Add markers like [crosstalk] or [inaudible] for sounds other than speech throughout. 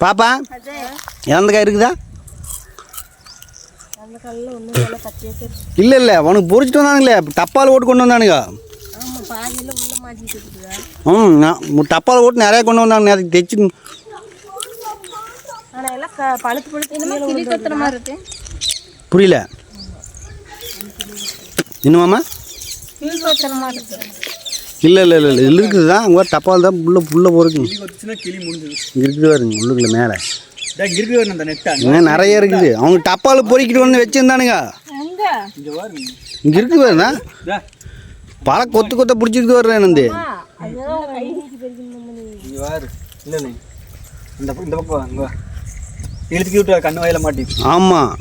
பாப்பா எந்த காய் இருக்குதா? இல்லை இல்லை உனக்கு பொறிச்சிட்டு வந்தானுங்களே டப்பால் ஓட்டு கொண்டு வந்தானுங்க. ம் நான் டப்பால் ஓட்டு நிறைய கொண்டு வந்தாங்க அதுக்கு தைச்சு புரியல. என்னமாம்மா கிளி கொத்துற மாதிரி இருக்கு இல்லை இல்லை இல்லை இல்லை. இருக்குது தான். அங்கே டப்பால் தான் கொத்துச்சுன்னா கிளி முடிஞ்சது இங்கே இருக்குது பாருங்க உள்ளுக்குள்ள மேலே. இங்க நிறைய இருக்குது. அவங்க டப்பால் பொறிக்கிட்டு வந்து வச்சுருந்தானுங்க. எங்கே? இங்க இருக்குது இதா, பல கொத்து கொத்த பிடிச்சிக்கிட்டு வர்றேன் நந்து. அதுதான் கை நீட்டி பறிக்கணும் இங்க பாரு. இல்ல இல்லை. இந்த பக்கம் இந்த பக்கம் வா, இங்க வா. இழுத்துக்கி விட்டு கண்ணு வாயில மாட்டி. ஆமாம்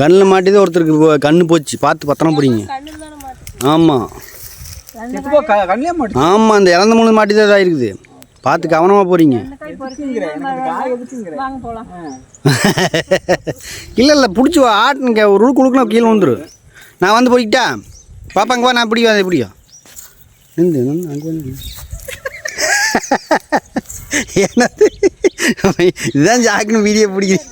கண்ணில் மாட்டிதான் ஒருத்தருக்கு கண்ணு போச்சு. பார்த்து பத்திரம் பிடிங்க. ஆமாம் ஆமாம் அந்த இறந்த மூணு மாட்டி தான் இதாயிருக்குது பார்த்து கவனமாக போகிறீங்க இல்லை இல்லை பிடிச்சி ஆட்டுங்க ஒரு உழுக்கு உழுக்குனா கீழே வந்துடும் நான் வந்து போய்கிட்டா பாப்பா அங்கே நான் பிடிக்கும் அதை பிடிக்கும் நின்று அங்கே வந்து என்னது? இதுதான் ஜாக்குன்னு வீடியோ பிடிக்குது.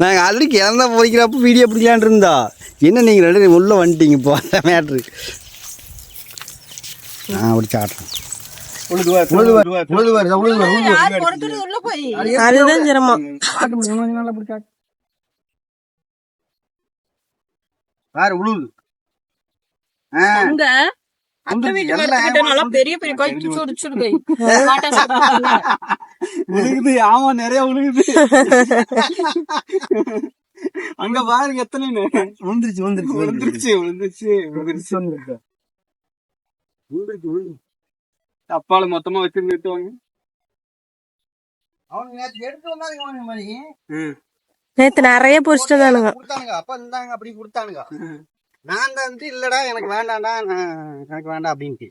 நாங்கள் ஆல்ரெடி கிளந்தா போய்க்கிறப்போ வீடியோ பிடிக்கலான் இருந்தா. என்ன நீங்கள் ரெண்டு பேரும் உள்ளே வந்துட்டீங்க இப்போ? அந்த மேட்ரு நான் அப்படி சாட்டுறேன் அதுதான் சிரமம். பாரு உழுது? பெரிய பெரிய கை [laughs] உழுகுது ஆமா நிறைய உழுகுது. அங்க பாருங்க எத்தனை விழுந்துருச்சு விழுந்துருச்சு விழுந்துருச்சு விழுந்துருச்சு விழுந்துருச்சு விழுந்துருச்சு விழுந்து அப்பால மொத்தமா வச்சு நிறுத்துவாங்க அவங்க நேற்று எடுத்து வந்தாங்க மாதிரி நேத்து நிறைய பொறிச்சிட்டு தானுங்க கொடுத்தானுங்க அப்ப இருந்தாங்க அப்படி கொடுத்தானுங்க. நான் தான் வந்து இல்லடா எனக்கு வேண்டாம்டா எனக்கு வேண்டாம் அப்படின்ட்டு.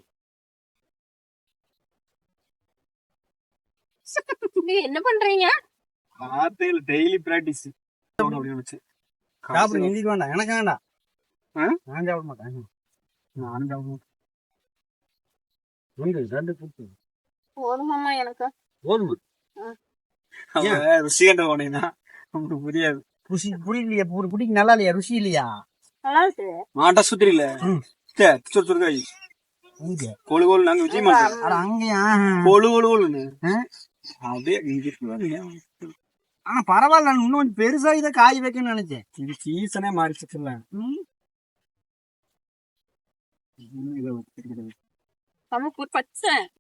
என்ன பண்றீங்க? ஆத்தையில டெய்லி பிராக்டிஸ் சாப்பிடுங்க இன்னைக்கு வேண்டாம். எனக்கு வேண்டாம்? நான் சாப்பிட மாட்டேன். நானும் சாப்பிட மாட்டேன். ரெண்டு கொடுத்து. போதுமாமா எனக்கு. போதுமா? அவன் ருசி கண்ட உடனே உங்களுக்கு புரியாது. ருசி புரியலையா ஒரு குடிக்கு நல்லா இல்லையா? ருசி இல்லையா? நல்லா இருக்கு. மாட்டா சுத்திரில. ம். சுறு சுருக்காய் கோழு கோழு நாங்க விஜய் மாட்டோம் அட அங்கேயா? கோழு கோழு கோழுன்னு? அப்படியே இருக்கு. ஆனா பரவாயில்ல. நான் இன்னும் கொஞ்சம் பெருசா இதை காய் வைக்கணும்னு நினைச்சேன். இது சீசனே மாறிச்சுல. நம்ம பச்சை.